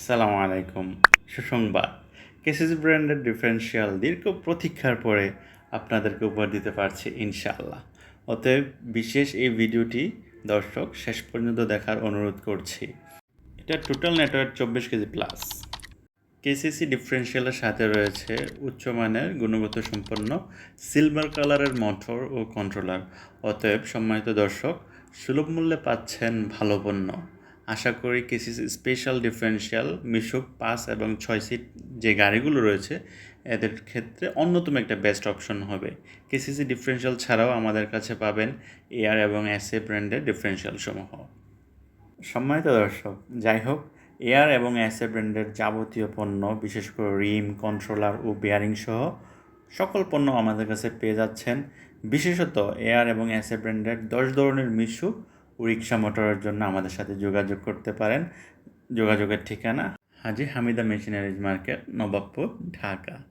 আসসালামু আলাইকুম। সুসংবাদ। কেসিস ব্র্যান্ডের ডিফারেন্সিয়াল দীর্ঘ প্রতীক্ষার পরে আপনাদেরকে উপহার দিতে পারছি ইনশাআল্লাহ। অতএব বিশেষ এই ভিডিওটি দর্শক শেষ পর্যন্ত দেখার অনুরোধ করছি। এটা টোটাল নেটওয়ার্ক চব্বিশ কেজি প্লাস কেসিসি ডিফারেন্সিয়ালের সাথে রয়েছে উচ্চমানের গুণগত সম্পন্ন সিলভার কালারের মোটর ও কন্ট্রোলার অতএব সম্মানিত দর্শক, সুলভ মূল্যে পাচ্ছেন ভালো পণ্য। আশা করি কেসিসি স্পেশাল ডিফারেন্সিয়াল মিশুক পাঁচ এবং ছয় সিট যে গাড়িগুলো রয়েছে, এদের ক্ষেত্রে অন্যতম একটা বেস্ট অপশন হবে। কেসিসি ডিফারেন্সিয়াল ছাড়াও আমাদের কাছে পাবেন এয়ার এবং এসএ ব্র্যান্ডের ডিফারেন্সিয়াল সমূহ। সম্মানিত দর্শক, যাই হোক এয়ার এবং এসএ ব্র্যান্ডের যাবতীয় পণ্য, বিশেষ করে রিম কন্ট্রোলার ও বেয়ারিং সহ সকল পণ্য আমাদের কাছে পেয়ে যাচ্ছেন। বিশেষত এয়ার এবং এসএ ব্র্যান্ডের দশ ধরনের মিশু ও রিক্সা মোটরের জন্য আমাদের সাথে যোগাযোগ করতে পারেন। যোগাযোগের ঠিকানা হাজি হামিদা মেশিনারিজ মার্কেট, নবাবপুর, ঢাকা।